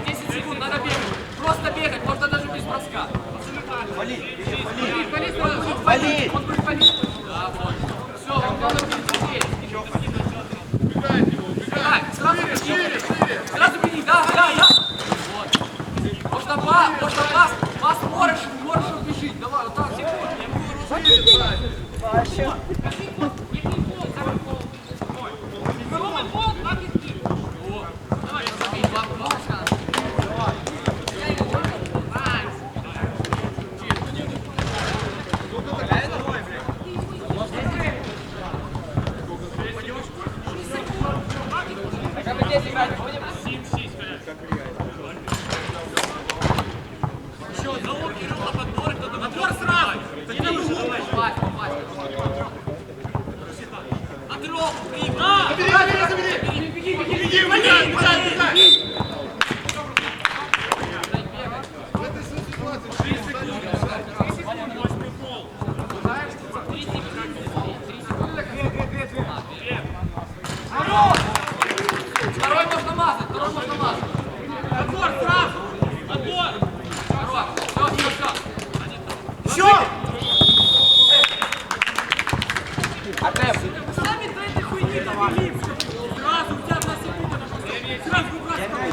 атака! 10 секунд, надо бегать! Просто бегать, можно даже без броска! Вали, вали, вали! Он будет валить! Он! Да, вот. Все, вам надо будет здесь! Бегай, сразу беги! Сразу беги, да, да, да! Вот. Можно пас, можно пас! Пас можешь, можешь убежить! Давай, вот так, Рома, бол, так і ти. Давай, забей, два, два шанса. Отбор сразу. Не на другу. Пас, пас. Отрок, три. Да. Беги, беги, беги, беги. Вали, беги, беги. Второй можно мазать, второй можно мазать. Отбор сразу. Отбор. Второй. Все, все, все. Все! Сами до этой хуйни довели. Сразу, у тебя одна секунда. Сразу выбрасывай.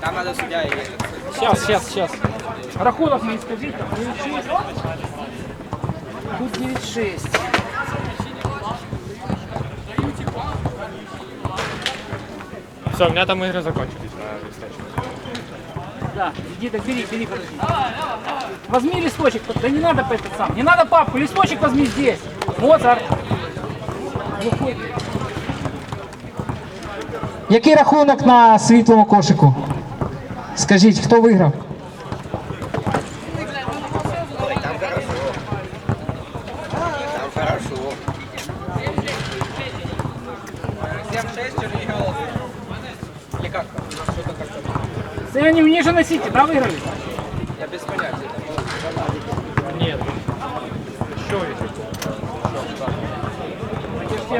Там надо судья и Сейчас, сейчас, сейчас. Рахунок не скажите. 9-6. Тут 9-6. Все, у меня там игры закончились на листочке. Да, иди, так бери, бери, подожди. Возьми листочек, да не надо по этот сам, не надо папку, листочек возьми здесь. Моцарт. Глухой. Який рахунок на світлому кошику? Скажіть, хто виграв? Или как там? Что-то как-то. Це вони в Ніжина Сіті, да, виграли? Я без понятия. Нет. Еще есть.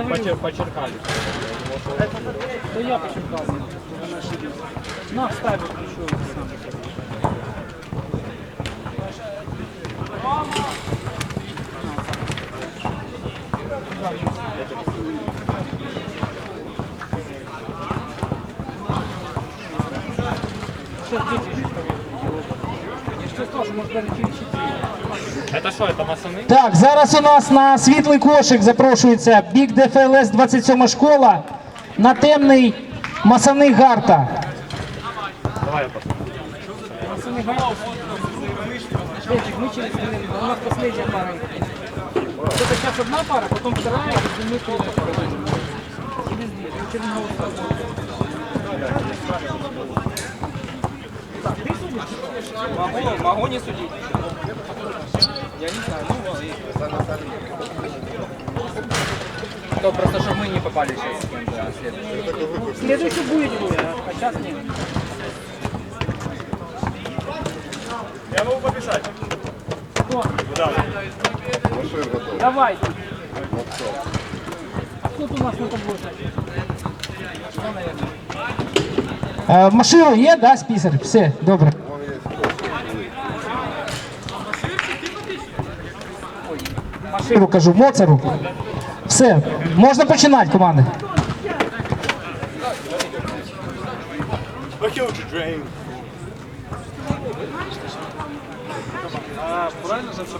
Почер- Почеркали. Да я почерпал. На, вставь еще. Сейчас Так, зараз у нас на світлий кошик запрошується Big DFLS 27 школа на темний масаний гарта. Давай я посмотрю. Петик, мы через минуту. У нас последняя пара. Вот это сейчас одна пара, потом вторая, и мы третья пара. Через две. Ну, через Могу, могу не судить. Я не знаю, ну. Ну, просто чтобы мы не попали сейчас с кем-то следующий. Следующий будет будет, а сейчас нет. Я могу побежать. Кто? Куда? Давай. А кто у нас на таблоше? Е, Машину є, да, списар? Все, добре. Машину кажу, Моцару. Все, можна починати, команди. Правильно чтобы